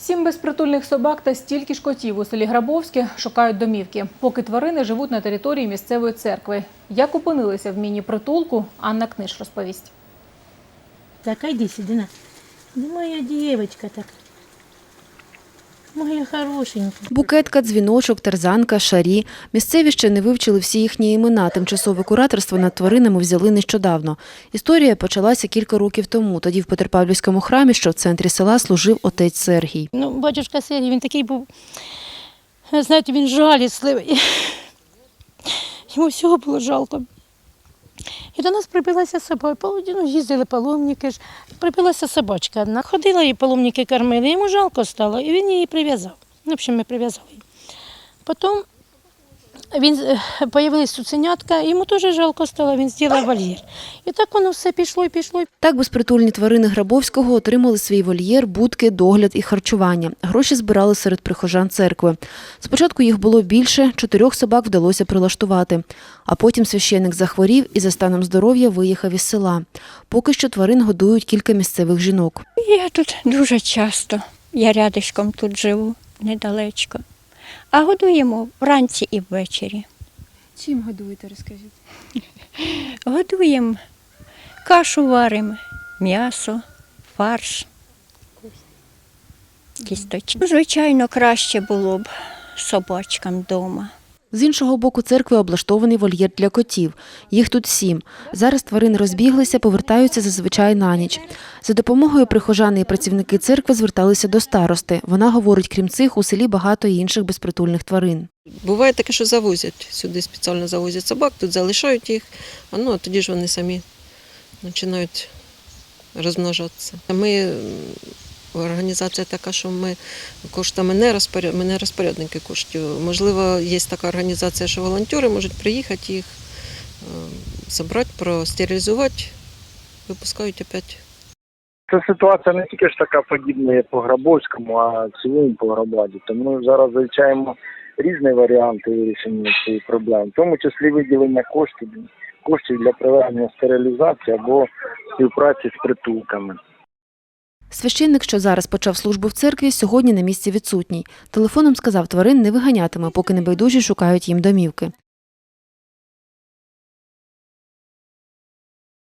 Сім безпритульних собак та стільки ж котів у селі Грабовське шукають домівки, поки тварини живуть на території місцевої церкви. Як опинилися в міні-притулку, Анна Книж розповість. Так, йди сюди. моя дівчинка так. Моя хорошенькая. Букетка, дзвіночок, терзанка, шарі. Місцеві ще не вивчили всі їхні імена. Тимчасове кураторство над тваринами взяли нещодавно. Історія почалася кілька років тому. Тоді в Петропавлівському храмі, що в центрі села, служив отець Сергій. Ну, батюшка Сергій, він такий був, знаєте, він жалісливий. Йому всього було жалко. І до нас прибилася собака. Ну, їздили паломники ж. Прибилася собачка одна. Ходила і паломники кормили. Йому жалко стало, і він її прив'язав. Ну, в общем, ми прив'язали. Потім він з'явилися цуценятка, йому теж жалко стало, він зробив вольєр. І так воно все пішло і пішло. Так безпритульні тварини Грабовського отримали свій вольєр, будки, догляд і харчування. Гроші збирали серед прихожан церкви. Спочатку їх було більше, чотирьох собак вдалося прилаштувати. А потім священик захворів і за станом здоров'я виїхав із села. Поки що тварин годують кілька місцевих жінок. Я тут дуже часто. Я рядишком тут живу, недалечко. А годуємо вранці і ввечері. Чим годуєте, розкажіть? Годуємо кашу варимо, м'ясо, фарш, кісточки. Звичайно, краще було б собачкам вдома. З іншого боку церкви облаштований вольєр для котів. Їх тут сім. Зараз тварини розбіглися, повертаються зазвичай на ніч. За допомогою прихожани і працівники церкви зверталися до старости. Вона говорить, крім цих, у селі багато інших безпритульних тварин. Буває таке, що завозять сюди, спеціально завозять собак, тут залишають їх, а ну а тоді ж вони самі починають розмножатися. Ми організація така, що ми коштами не розпоряд... ми не розпорядники коштів. Можливо, є така організація, що волонтери можуть приїхати їх е, забрати, простерилізувати, випускають опять. Це ситуація не тільки ж така подібна як по Грабовському, а в цілому по громаді. Тому зараз вивчаємо різні варіанти вирішення цієї проблеми, в тому числі виділення коштів, коштів для проведення стерилізації або співпраці з притулками. Священник, що зараз почав службу в церкві, сьогодні на місці відсутній. Телефоном сказав, тварин не виганятиме, поки небайдужі шукають їм домівки.